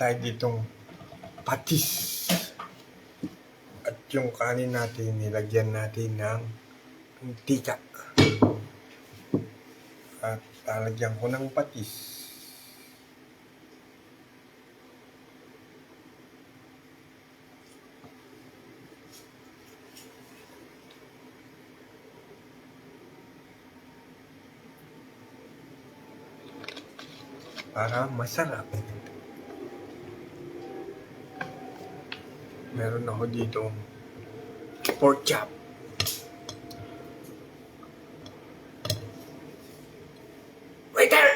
tayo ditong patis. At yung kanin natin, nilagyan natin ng mantika. At lalagyan ko ng patis. Para masarap. Meron ako dito pork chop. Waiter!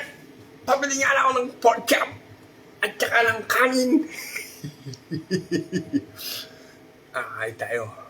Pabili nga lang ako ng pork chop at saka ng kanin. ah, ay tayo.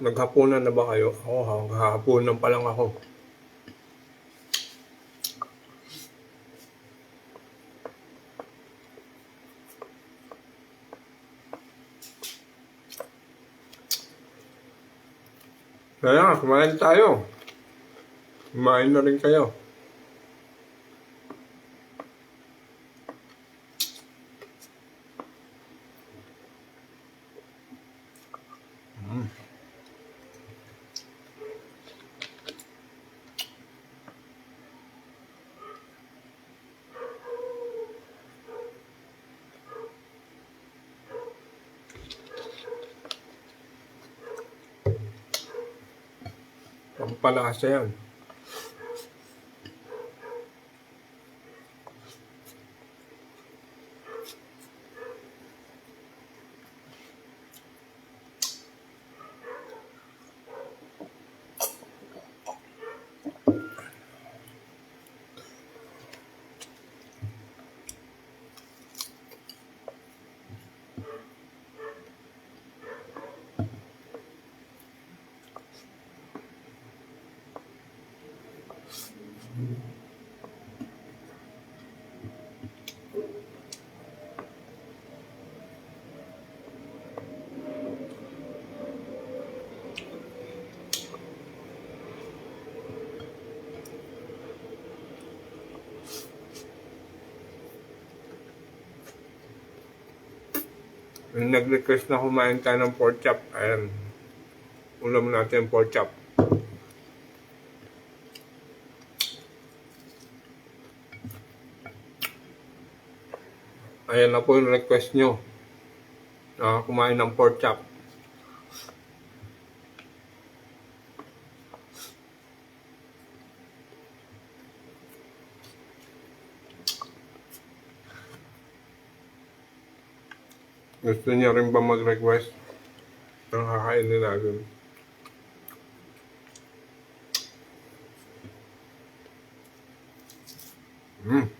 Naghapunan na ba kayo? Ako, hahapunan pa lang ako. Kaya, kumain tayo. Kumain na rin kayo. Pampalasa yan. Nag-request na kumain tayo ng pork chop, ayan. Ulam natin pork chop. Ayan na po yung request nyo. Na kumain ng pork chop. Gusto niya rin ba mag-request ng kakainin natin? Mm.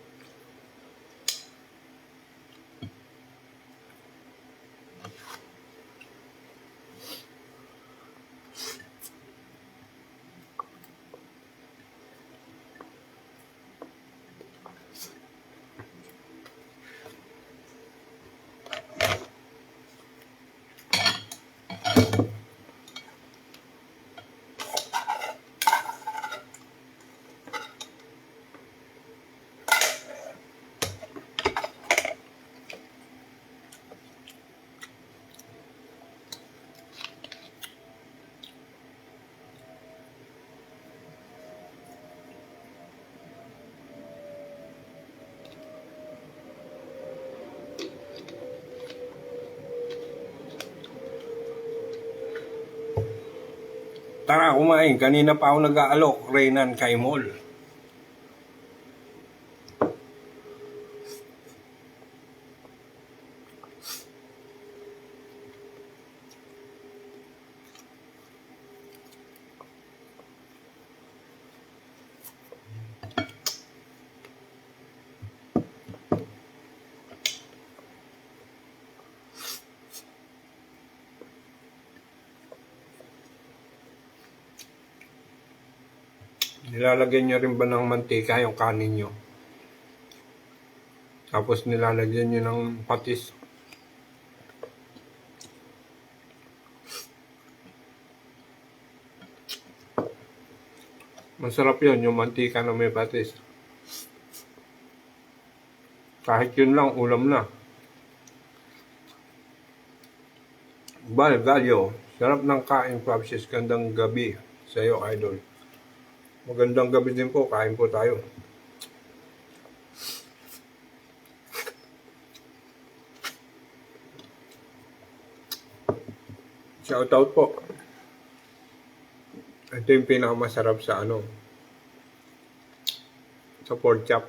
Tara, kumain. Kanina pa ako nag-aalok. Reynan kay Nilalagyan nyo rin ba ng mantika yung kanin nyo? Tapos nilalagyan nyo ng patis. Masarap yun, yung mantika na may patis. Kahit yun lang, ulam na. Bal, Galyo, sarap ng kain, Fabsis. Gandang gabi sa iyo, idol. Magandang gabi din po, kain po tayo. Shout out po. Ito yung pinakamasarap sa ano, sa pork chop.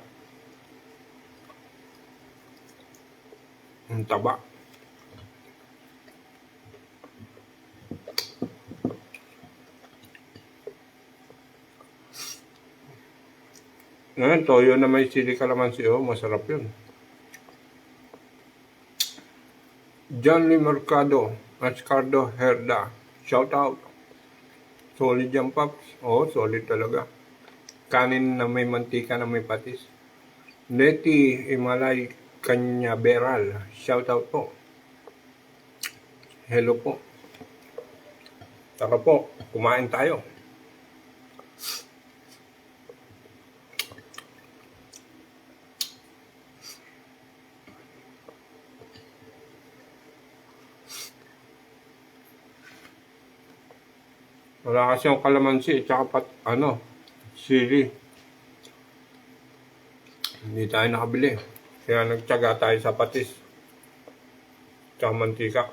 Ang taba. Ngayon, toyo na may sili kalamansi, oh, masarap yun. John Lee Mercado, Mascardo Herda, shout out. Solid yan, Paps. Oo, solid talaga. Kanin na may mantika na may patis. Neti Imalay Canyaberal, shout out po. Hello po. Tara po, kumain tayo. Wala kasi yung kalamansi at saka pat, ano, sili. Hindi tayo nakabili. Kaya nagtyaga tayo sa patis. Tsaka mantika.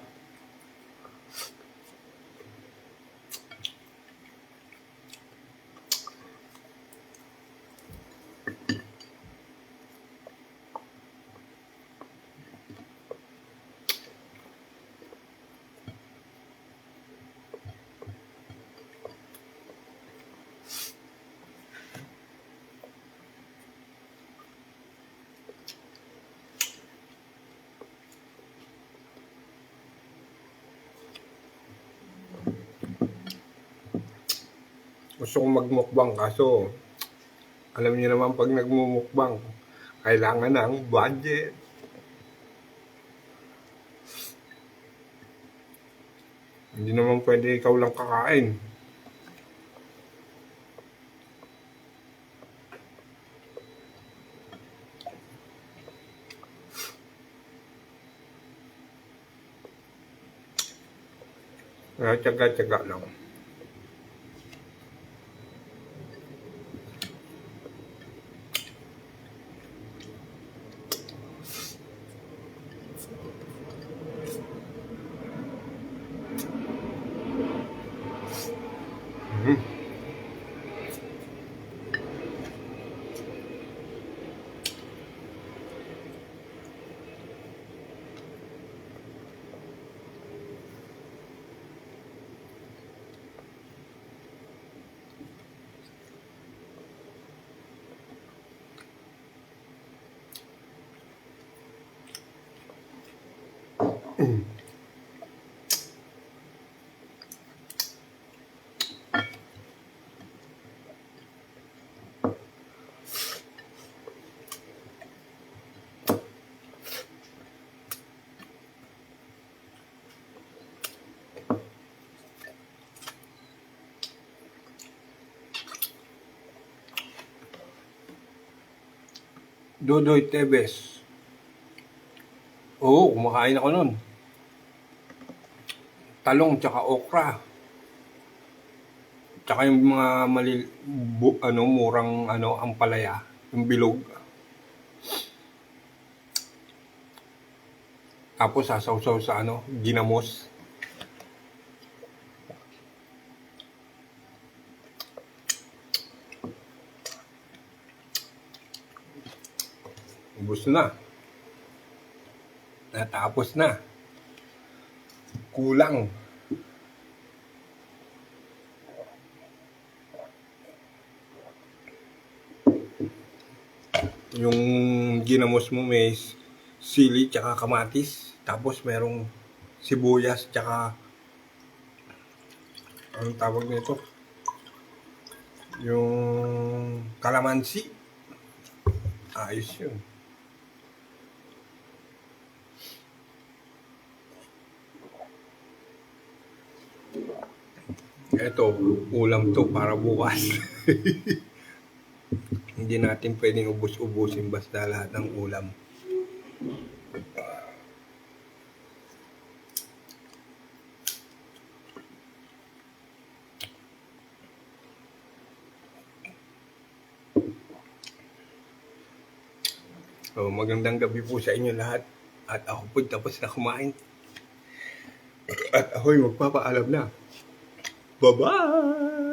Gusto kong magmukbang kaso alam niyo naman pag nagmumukbang kailangan ng budget. Hindi naman pwede ikaw lang kakain. Tsaga-tsaga lang. Dodoy Tebes. Oo, kumakain ako nun. Talong tsaka okra. Tsaka yung mga mali, bu, ano, murang ano, ampalaya. Yung bilog. Tapos sasawsaw sa ano, ginamos. Ubus na. Natapos na. Kulang. Yung ginamos mo may sili tsaka kamatis. Tapos merong sibuyas tsaka anong tawag nito? Yung kalamansi. Ayos yun. Ito, ulam to para bukas. Hindi natin pwedeng ubus-ubusin basta lahat ng ulam. So, magandang gabi po sa inyo lahat. At ako po tapos na kumain. At ako'y magpapaalam na. Bye bye.